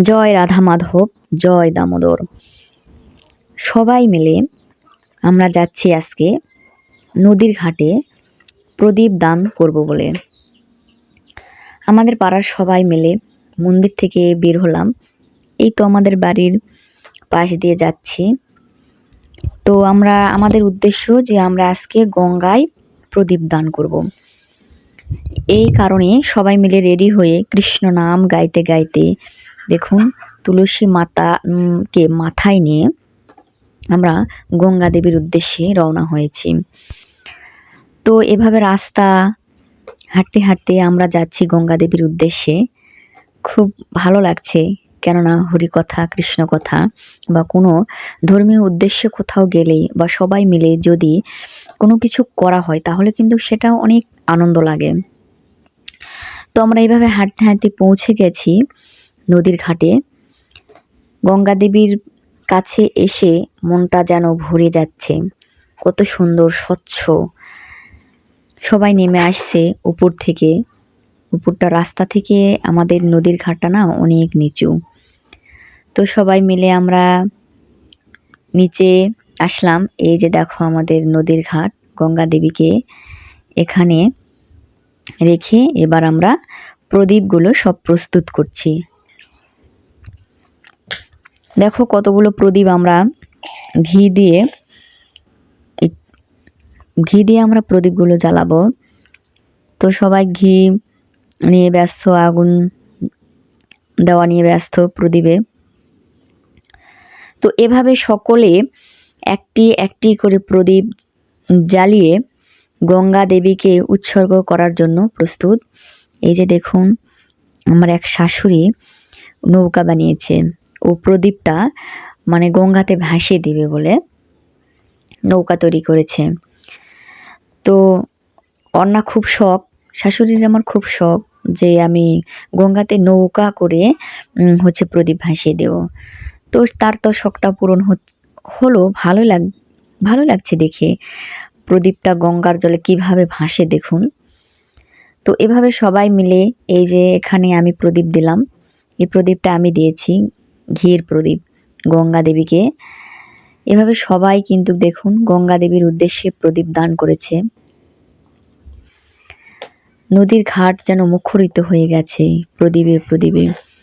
জয় রাধা মাধব, জয় দামোদর। সবাই মিলে আমরা যাচ্ছি আজকে নদীর ঘাটে প্রদীপ দান করব বলে। আমাদের পাড়ার সবাই মিলে মন্দির থেকে বের হলাম। এই তো আমাদের বাড়ির পাশ দিয়ে যাচ্ছি। তো আমরা, আমাদের উদ্দেশ্য যে আমরা আজকে গঙ্গায় প্রদীপ দান করব। এই কারণে সবাই মিলে রেডি হয়ে কৃষ্ণ নাম গাইতে গাইতে দেখুন, তুলসী মাতা কে মাথায় নিয়ে আমরা গঙ্গা দেবীর উদ্দেশ্যে রওনা হয়েছি। তো এভাবে রাস্তা হাঁটতে হাঁটতে আমরা যাচ্ছি গঙ্গা দেবীর উদ্দেশ্যে। খুব ভালো লাগছে, কেননা হরিকথা কৃষ্ণ কথা বা কোনো ধর্মীয় উদ্দেশ্যে কোথাও গেলে বা সবাই মিলে যদি কোনো কিছু করা হয়, তাহলে কিন্তু সেটা অনেক আনন্দ লাগে। তো আমরা এইভাবে হাঁটতে হাঁটতে পৌঁছে গেছি। নদীর ঘাটে। গঙ্গা দেবীর কাছে এসে মনটা যেন ভরে যাচ্ছে। কত সুন্দর, স্বচ্ছ। সবাই নেমে আসছে উপর থেকে। উপরটা রাস্তা থেকে আমাদের নদীর ঘাটটা না অনেক নিচু। তো সবাই মিলে আমরা নিচে আসলাম। এই যে দেখো আমাদের নদীর ঘাট গঙ্গা দেবীকে এখানে রেখে এবার আমরা প্রদীপগুলো সব প্রস্তুত করছি। দেখো কতগুলো প্রদীপ আমরা ঘি দিয়ে ঘি দিয়ে আমরা প্রদীপগুলো জ্বালাবো। তো সবাই ঘি নিয়ে ব্যস্ত, আগুন দেওয়া নিয়ে ব্যস্ত প্রদীপে। তো এভাবে সকলে একটি একটি করে প্রদীপ জ্বালিয়ে গঙ্গা দেবীকে উৎসর্গ করার জন্য প্রস্তুত। এই যে দেখুন, আমার এক শাশুড়ি নৌকা বানিয়েছে। ও প্রদীপটা মানে গঙ্গাতে ভাসিয়ে দিবে বলে নৌকা তৈরি করেছে। তো অন্না খুব শখ, শাশুড়ির আমার খুব শখ যে আমি গঙ্গাতে নৌকা করে হচ্ছে প্রদীপ ভাসিয়ে দেব। তো তার তো শখটা পূরণ হলো, ভালো লাগ, ভালো লাগছে দেখে। প্রদীপটা গঙ্গার জলে কীভাবে ভাসে দেখুন। তো এভাবে সবাই মিলে এই যে এখানে আমি প্রদীপ দিলাম, এই প্রদীপটা আমি দিয়েছি। ঘিয়ের প্রদীপ, গঙ্গা দেবীকে। এভাবে সবাই কিন্তু দেখুন গঙ্গা দেবীর উদ্দেশ্যে প্রদীপ দান করেছে। নদীর ঘাট যেন মুখরিত হয়ে গেছে প্রদীপে প্রদীপে।